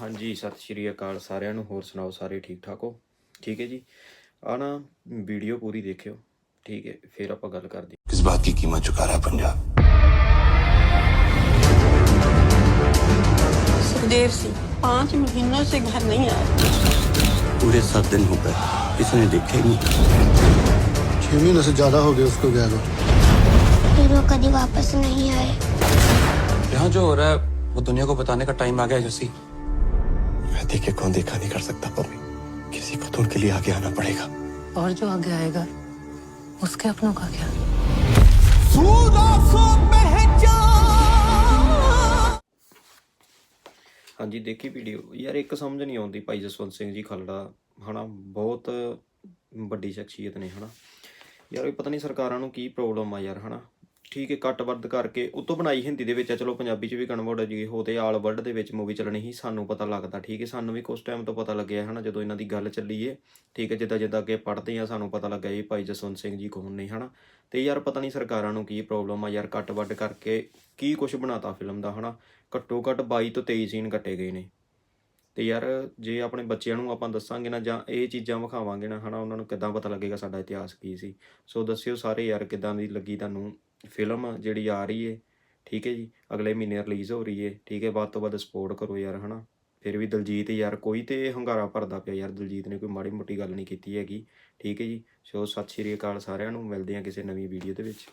ਹਾਂਜੀ ਸਤਿ ਸ਼੍ਰੀ ਅਕਾਲ ਸਾਰਿਆਂ ਨੂੰ ਹੋਰ ਸੁਣਾਓ ਸਾਰੇ ਠੀਕ ਠਾਕ ਹੋ ਠੀਕ ਹੈ ਜੀ ਆ ਨਾ ਵੀਡੀਓ ਪੂਰੀ ਦੇਖਿਓ ਠੀਕ ਹੈ ਫਿਰ ਆਪਾਂ ਗੱਲ ਕਰਦੇ किस बात की कीमत चुका रहा है पंजाब सुखदेव सिंह पाँच महीनों से घर नहीं आया पूरे सात दिन हो गए किसी ने देखा ही नहीं छह महीने से ज्यादा हो गए उसको गया को फिर वो कभी वापस नहीं आए यहाँ जो हो रहा है वो दुनिया को बताने का टाइम आ गया है जसी मैं देखे कौन देखा नहीं कर सकता मम्मी किसी को तो उनके लिए आगे आना पड़ेगा और जो आगे आएगा उसके अपनों का क्या ਹਾਂਜੀ ਦੇਖੀ ਵੀਡੀਓ ਯਾਰ ਇੱਕ ਸਮਝ ਨਹੀਂ ਆਉਂਦੀ ਭਾਈ ਜਸਵੰਤ ਸਿੰਘ ਜੀ ਖਲੜਾ ਹਨਾ ਬਹੁਤ ਵੱਡੀ ਸ਼ਖਸੀਅਤ ਨੇ ਹਨਾ ਯਾਰ ਇਹ ਪਤਾ ਨਹੀਂ ਸਰਕਾਰਾਂ ਨੂੰ ਕੀ ਪ੍ਰੋਬਲਮ ਆ ਯਾਰ ਹਨਾ ਠੀਕ ਹੈ, ਕੱਟ ਵੱਧ ਕਰਕੇ ਉਤੋਂ ਬਣਾਈ ਹਿੰਦੀ ਦੇ ਵਿੱਚ ਆ ਚਲੋ, ਪੰਜਾਬੀ ਚ ਵੀ ਕਨਵਰਟ ਜੀ ਹੋ ਤੇ ਆਲ ਵਰਲਡ ਦੇ ਵਿੱਚ ਮੂਵੀ ਚੱਲਣੀ ਸੀ, ਸਾਨੂੰ ਪਤਾ ਲੱਗਦਾ, ਠੀਕ ਹੈ। ਸਾਨੂੰ ਵੀ ਕੁਝ ਟਾਈਮ ਤੋਂ ਪਤਾ ਲੱਗਿਆ, ਹਨਾ, ਜਦੋਂ ਇਹਨਾਂ ਦੀ ਗੱਲ ਚੱਲੀ ਏ। ਠੀਕ ਹੈ, ਜਿੱਦਾਂ ਜਿੱਦਾਂ ਅੱਗੇ ਪੜ੍ਹਦੇ ਆ ਸਾਨੂੰ ਪਤਾ ਲੱਗਾ ਇਹ ਭਾਈ ਜਸਵੰਤ ਸਿੰਘ ਜੀ ਕੌਣ ਨੇ, ਹਨਾ। ਤੇ ਯਾਰ, ਪਤਾ ਨਹੀਂ ਸਰਕਾਰਾਂ ਨੂੰ ਕੀ ਪ੍ਰੋਬਲਮ ਆ, ਯਾਰ, ਕੱਟ ਵੱਡ ਕਰਕੇ ਕੀ ਕੁਝ ਬਣਾਤਾ ਫਿਲਮ ਦਾ, ਹਨਾ। ਘੱਟੋ ਘੱਟ 22 ਤੋਂ 23 ਸੀਨ ਕੱਟੇ ਗਏ ਨੇ। ਤੇ ਯਾਰ, ਜੇ ਆਪਣੇ ਬੱਚਿਆਂ ਨੂੰ ਆਪਾਂ ਦੱਸਾਂਗੇ ਨਾ, ਜਾਂ ਇਹ ਚੀਜ਼ਾਂ ਵਿਖਾਵਾਂਗੇ ਨਾ, ਹਨਾ, ਉਹਨਾਂ ਨੂੰ ਕਿੱਦਾਂ ਪਤਾ ਲੱਗੇਗਾ ਸਾਡਾ ਇਤਿਹਾਸ ਕੀ ਸੀ। ਸੋ ਦੱਸਿਓ ਸਾਰੇ ਯਾਰ, ਕਿੱਦਾਂ ਦੀ ਲੱਗੀ ਤੁਹਾਨੂੰ ਫਿਲਮ ਜਿਹੜੀ ਆ ਰਹੀ ਏ, ਠੀਕ ਹੈ ਜੀ, ਅਗਲੇ ਮਹੀਨੇ ਰਿਲੀਜ਼ ਹੋ ਰਹੀ ਏ, ਠੀਕ ਹੈ ਵੱਧ ਤੋਂ ਵੱਧ ਸਪੋਰਟ ਕਰੋ ਯਾਰ, ਹਨਾ। ਫਿਰ ਵੀ ਦਲਜੀਤ ਯਾਰ, ਕੋਈ ਤੇ ਹੰਗਾਰਾ ਭਰਦਾ ਪਿਆ ਯਾਰ, ਦਲਜੀਤ ਨੇ ਕੋਈ ਮਾੜੀ ਮੋਟੀ ਗੱਲ ਨਹੀਂ ਕੀਤੀ ਹੈਗੀ, ਠੀਕ ਹੈ ਜੀ। ਸੋ ਸਤਿ ਸ਼੍ਰੀ ਅਕਾਲ ਸਾਰਿਆਂ ਨੂੰ, ਮਿਲਦੇ ਹਾਂ ਕਿਸੇ ਨਵੀਂ ਵੀਡੀਓ ਦੇ ਵਿੱਚ।